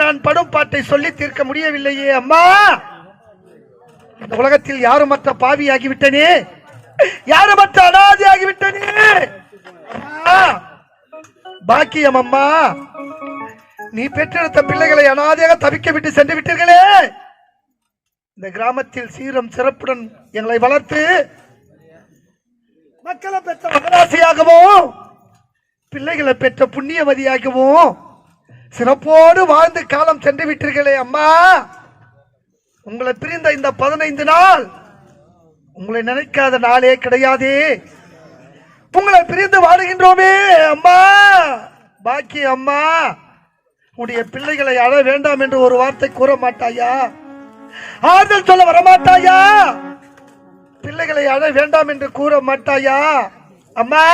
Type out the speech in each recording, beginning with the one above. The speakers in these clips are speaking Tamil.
நான் படும் பாட்டை சொல்லி தீர்க்க முடியவில்லையே அம்மா! இந்த உலகத்தில் யாரும் மற்ற பாவியாகிவிட்டனே? மற்ற அனாதையாகிவிட்டனே? அம்மா! பாக்கியம் அம்மா! நீ பெற்றெடுத்த பிள்ளைகளை அனாதையாக தவிக்க விட்டு சென்று விட்டீர்களே! இந்த கிராமத்தில் சீரம் சிறப்புடன் எங்களை வளர்த்து மக்களை பெற்ற மகராசியாகவும் பிள்ளைகளை பெற்ற புண்ணியவதியாகவும் சிறப்போடு வாழ்ந்து காலம் சென்று விட்டீர்களே அம்மா. உங்களை பிரிந்த இந்த பதினைந்து நாள் உங்களை நினைக்காத நாளே கிடையாதே. உங்களை பிரிந்து வாடுகின்றோமே அம்மா. பாக்கி அம்மா உடைய பிள்ளைகளை அழ வேண்டாம் என்று ஒரு வார்த்தை கூற மாட்டாயா? ஆறுதல் சொல்ல வரமாட்டாயா? பிள்ளைகளை அழ வேண்டாம் என்று கூற மாட்டாயா? அம்மா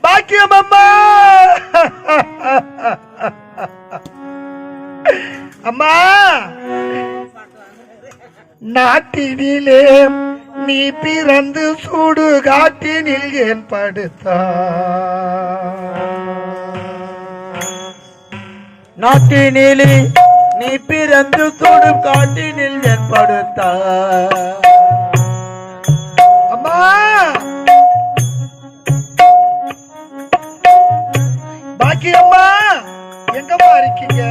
பாக்கியம் அம்மா! அம்மா நாட்டினிலே நீ பிறந்து சூடு காட்டினில் ஏன் படுத்தா நாட்டினிலே நீ பிறந்து சூடு காட்டினில் ஏற்படுத்த அம்மா இருக்கீங்க?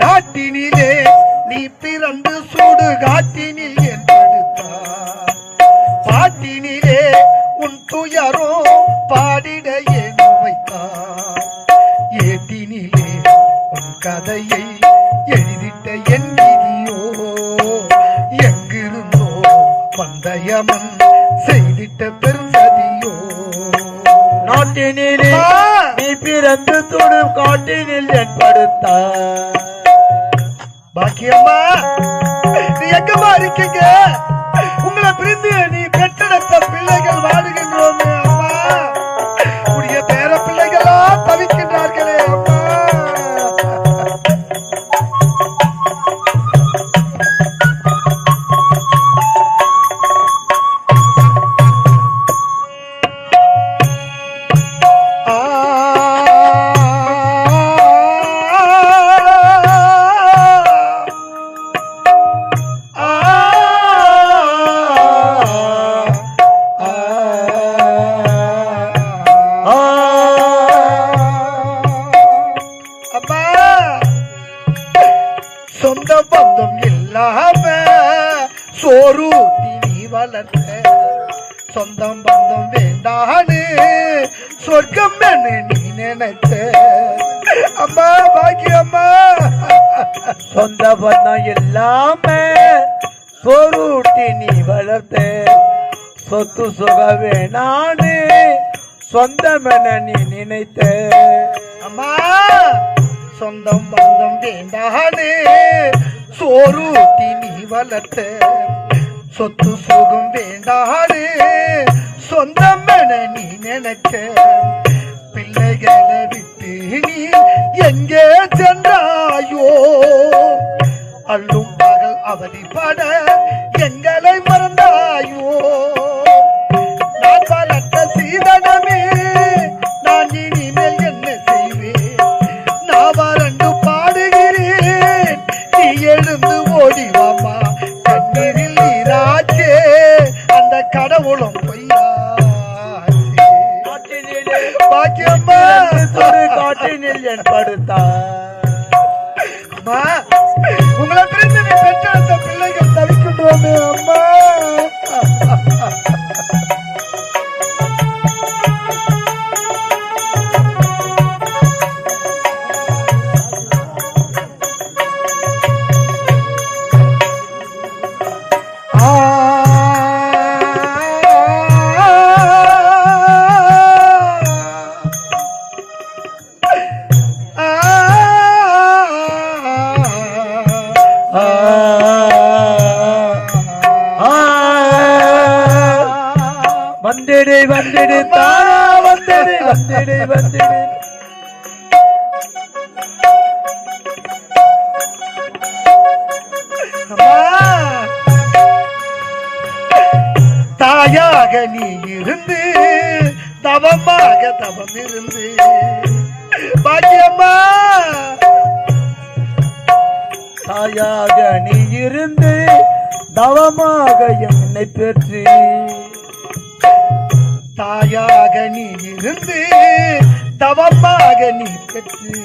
நாட்டினிலே நீ பிறந்து சூடு காட்டினில் என் பாட்டினிலே உன் துயரோ பாடிட ஏன் வைத்தாய். ஏட்டினிலே உன் கதையை எழுதிட்ட என் விதியோ எங்கிருந்தோ வந்தயமன் சோறுட்டி நீ வளர்த்த. சொத்து சுக வேணான்னு சொந்தமென நீ நினைத்த. அம்மா சொந்தம் பந்தம் வேண்டானே சோறு நீ வளர்த்த. சொத்து சுகம் வேண்டானே சொந்தம் என நீ நினைச்ச பிள்ளைகளை விட்டு நீ எங்கே சென்றாயோ? அள்ளும் பகல் அவதிப்பட எங்களை மறந்தாயோ? தாயாக நீ இருந்து தவமாக என்னை பெற்று. தாயாக நீ இருந்து தவமாக நீ பெற்று.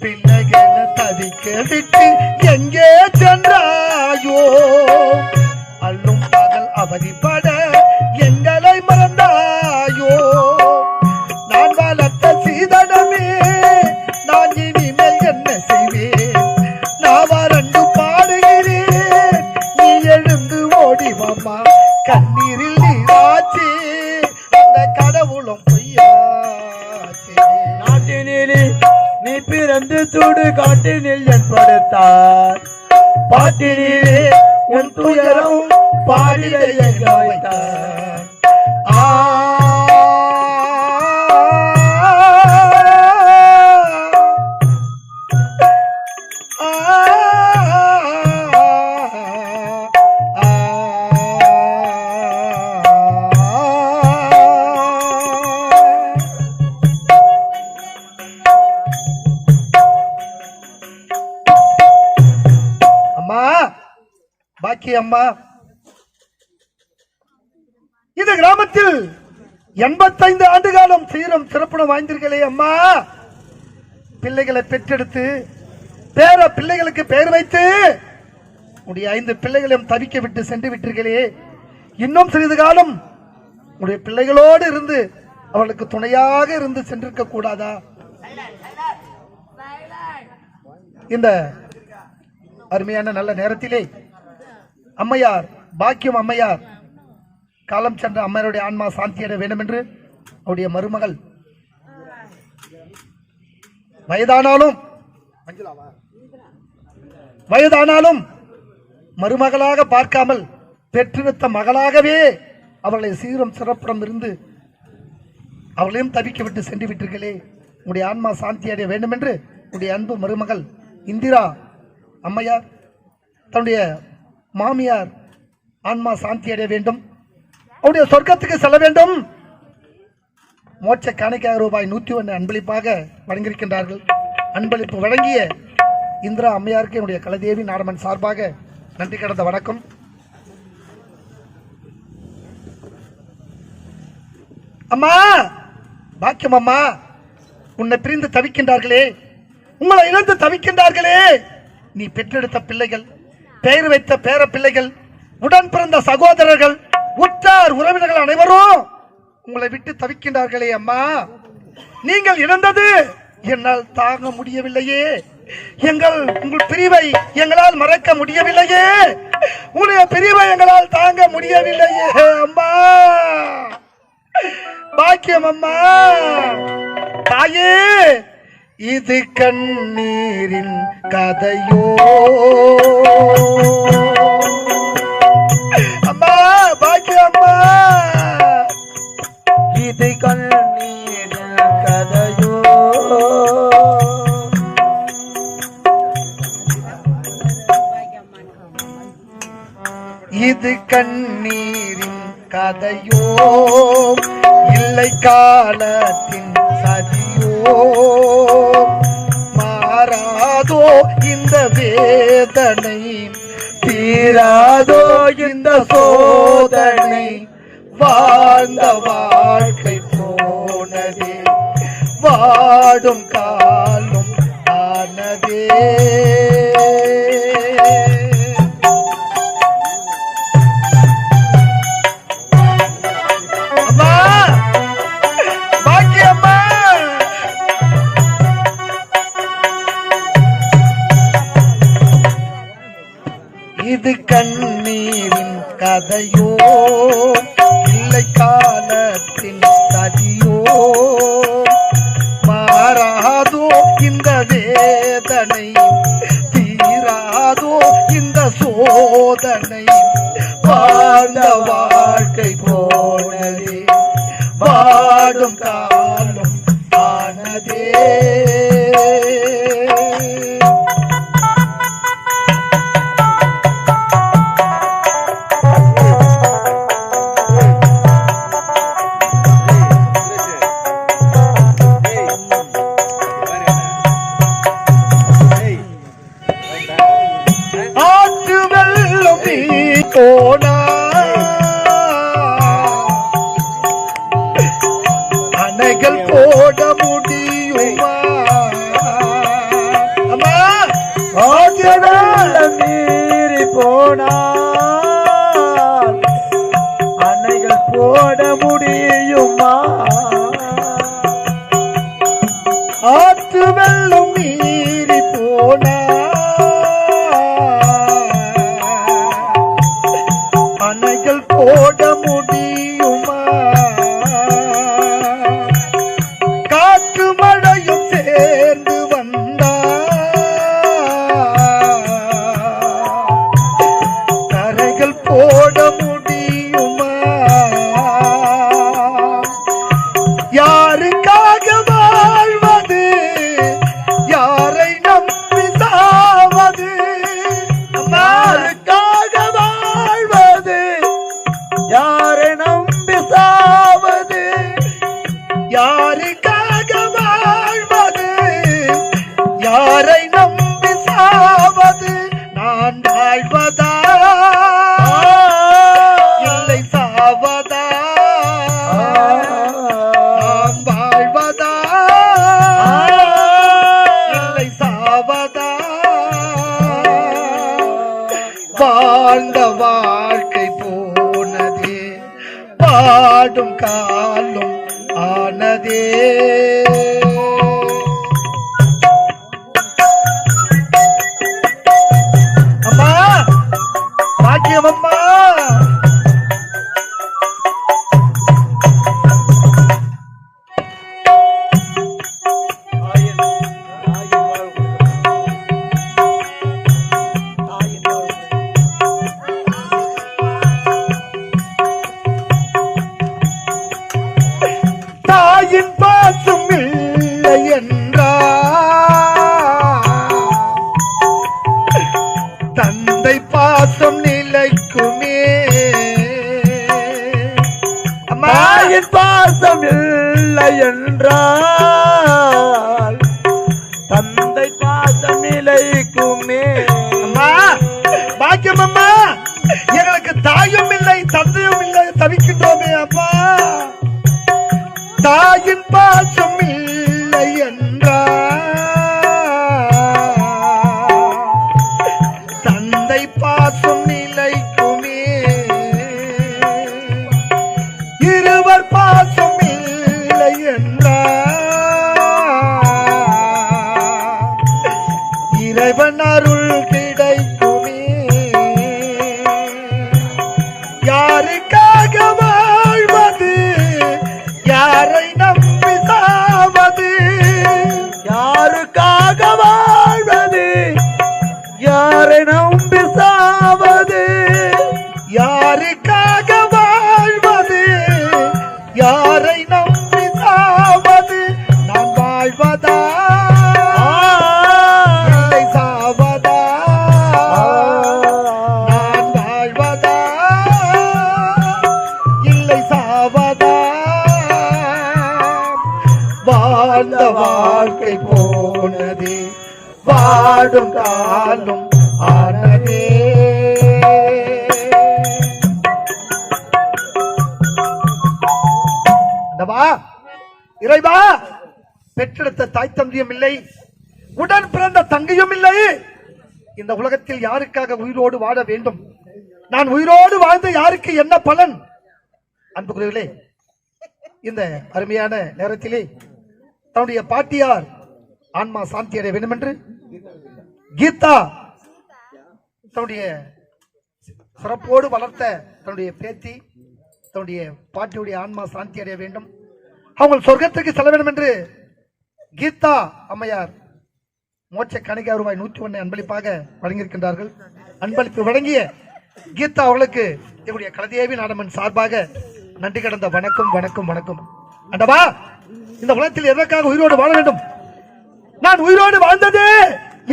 பிள்ளைகளை தவிக்க விட்டு எங்கே சென்றாயோ? அல்லும் பகல் அவதிப்பட எங்க கண்ணீரில் நீராச்சு அந்த கடவுளும் பொய்யாச்சு. நாட்டினிலே நீ பிறந்து சூடு காட்டினில் ஏற்படுத்தார் பாட்டினிலே உன் துயரம் பாடிட எங்க ஆ பாக்கி அம்மா இந்த கிராமத்தில் எண்பத்தைந்து ஆண்டு காலம் சீரம் சிறப்புடன் வாய்ந்தீர்களே அம்மா. பிள்ளைகளை பெற்றெடுத்து பேர பிள்ளைகளுக்கு பெயர் வைத்து உடைய ஐந்து பிள்ளைகளையும் தவிக்க விட்டு சென்று விட்டீர்களே இன்னும் சிறிது காலம் உடைய பிள்ளைகளோடு இருந்து அவளுக்கு துணையாக இருந்து சென்றிருக்க கூடாதா? இந்த அருமையான நல்ல நேரத்திலே அம்மையார் பாக்கியம் அம்மையார். காலம் சென்ற அம்மையாருடைய ஆன்மா சாந்தியடைய வேண்டும் என்று அவருடைய மருமகள் வயதானாலும் வயதானாலும் மருமகளாக பார்க்காமல் பெற்றெடுத்த மகளாகவே அவர்களை சீரும் சிறப்புறம் இருந்து அவளையும் தவிக்க விட்டு சென்று விட்டீர்களே. உங்களுடைய ஆன்மா சாந்தி அடைய வேண்டும் என்று உடைய அன்பு மருமகள் இந்திரா அம்மையார் தன்னுடைய மாமியார் ஆன்மா சாந்தி அடைய வேண்டும். அவருடைய சொர்க்கத்துக்கு செல்ல வேண்டும். மோட்ச காணிக்காக ரூபாய் நூற்றி ஒன்று அன்பளிப்பாக வழங்கியிருக்கின்றார்கள். அன்பளிப்பு வழங்கிய இந்திரா அம்மையாருக்கு என்னுடைய கலதேவி நாடமன் சார்பாக நன்றி கடந்த வணக்கம். அம்மா பாக்கியம் அம்மா உன்னை பிரிந்து தவிக்கின்றார்களே. உங்களை இழந்து தவிக்கின்றார்களே. நீ பெற்றெடுத்த பிள்ளைகள். பெயர் வைத்த பேர பிள்ளைகள் உடன் பிறந்த சகோதரர்கள் உற்றார் உறவினர்கள் அனைவரும் உங்களை விட்டு தவிக்கின்றார்களே அம்மா. நீங்கள் இழந்தது என்னால் தாங்க முடியவில்லையே. எங்கள் உங்கள் பிரிவை எங்களால் மறக்க முடியவில்லையே. உங்களுடைய பிரிவை எங்களால் தாங்க முடியவில்லையே அம்மா. பாக்கியம் அம்மா. தாயே இது கண்ணீரின் கதையோ? அம்மா பாக்கியம் அம்மா. இது கண்ணீரின் கதையோ? இது கண்ணீரின் கதையோ? இல்லை காலத்தின் சதியோ? வேதனை தீராதோ இந்த சோதனை. வாழ்ந்த வாழ்க்கை போனதே. வாடும் காலும் ஆனதே. கதையோ போன வாழ்ந்த வாழ்க்கை போனதே. பாடும் காலும் ஆனதே. அந்தவா இறைவா பெற்றெடுத்த தாய் தந்தையும் இல்லை உடன் பிறந்த தங்கையும் இல்லை. இந்த உலகத்தில் யாருக்காக உயிரோடு வாழ வேண்டும்? நான் உயிரோடு வாழ்ந்து யாருக்கு என்ன பலன்? அன்புக்குரியவர்களே இந்த அருமையான நேரத்திலே தன்னுடைய பாட்டியார் ஆன்மா சாந்தி அடைய வேண்டும் என்று கீதா தன்னுடைய சிறப்போடு வளர்த்த தன்னுடைய பேத்தி தன்னுடைய பாட்டியுடைய ஆன்மா சாந்தி அடைய வேண்டும். அவங்க சொர்க்கத்திற்கு செல்ல வேண்டும் என்று கீதா அம்மையார் மோட்ச கணிகா ரூபாய் நூற்றி ஒன்னை அன்பளிப்பாக வழங்கியிருக்கின்றார்கள். அன்பளிப்பு வழங்கிய கீதா அவர்களுக்கு எங்களுடைய கலதேவி நாடமன் சார்பாக நன்றி கடந்த வணக்கம் வணக்கம் வணக்கம். அண்டவா இந்த உலகத்தில் எதற்காக உயிரோடு வாழ வேண்டும்? நான் உயிரோடு வாழ்ந்தது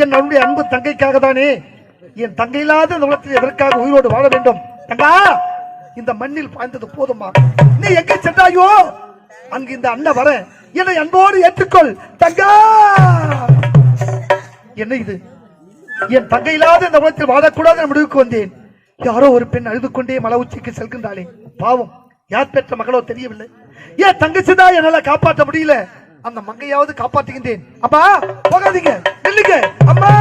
என் நம்முடைய அன்பு தங்கைக்காக தானே. என் தங்கை இல்லாத இந்த உலகத்தில் எதற்காக உயிரோடு வாழ வேண்டும்? தங்கா இந்த மண்ணில் பாய்ந்தது போதுமா? நீ எங்கே சென்றாயோ? அங்கு இந்த அண்ணன் வர என்னை அன்போடு ஏற்றுக்கொள் தங்கா! என்ன இது? என் தங்கை இல்லாத இந்த உலகத்தில் வாழக்கூடாது முடிவுக்கு வந்தேன். யாரோ ஒரு பெண் அழுது கொண்டே மலை உச்சிக்கு செல்கின்றாளே. பாவம் யார் பெற்ற மகளோ தெரியவில்லை. ஏன் தங்கச்சிதான் என்னால காப்பாற்ற முடியல? அந்த மங்கையாவது காப்பாற்றுகின்றேன். அப்பா போகாதீங்க நில்லுங்க அம்மா!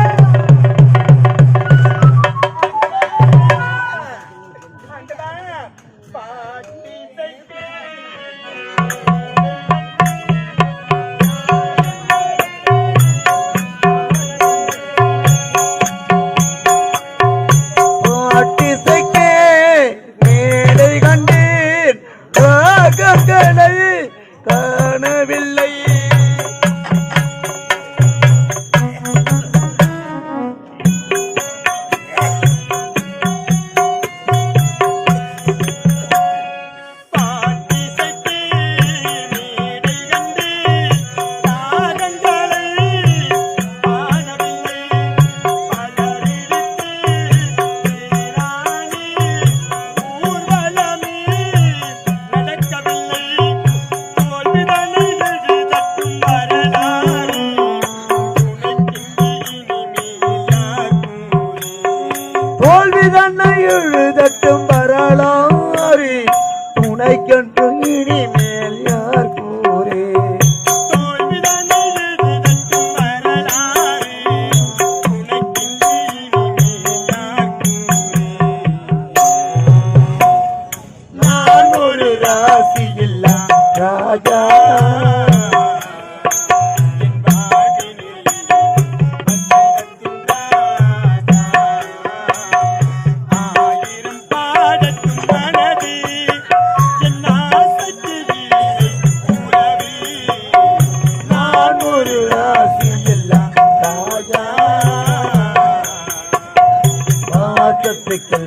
வாசத்துக்கள்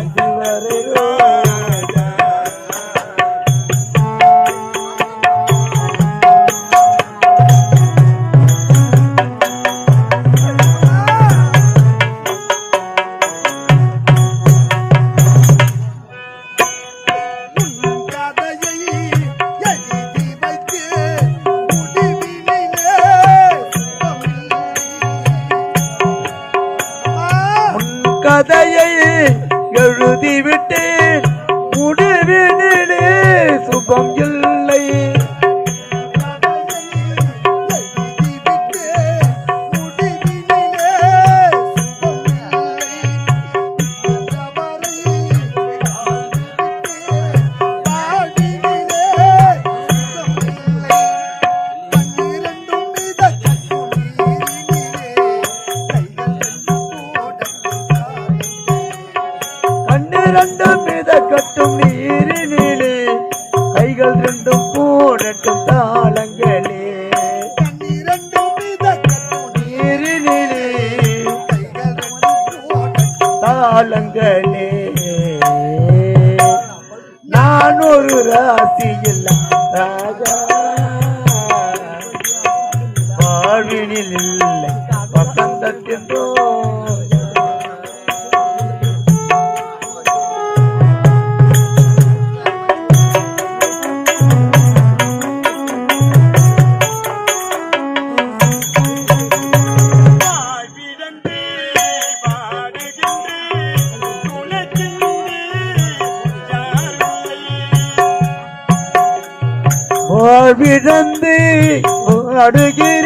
இதுவரை நான் ஒரு ராசியில் ராஜா. வாழ்வினில் அடுகிறேன்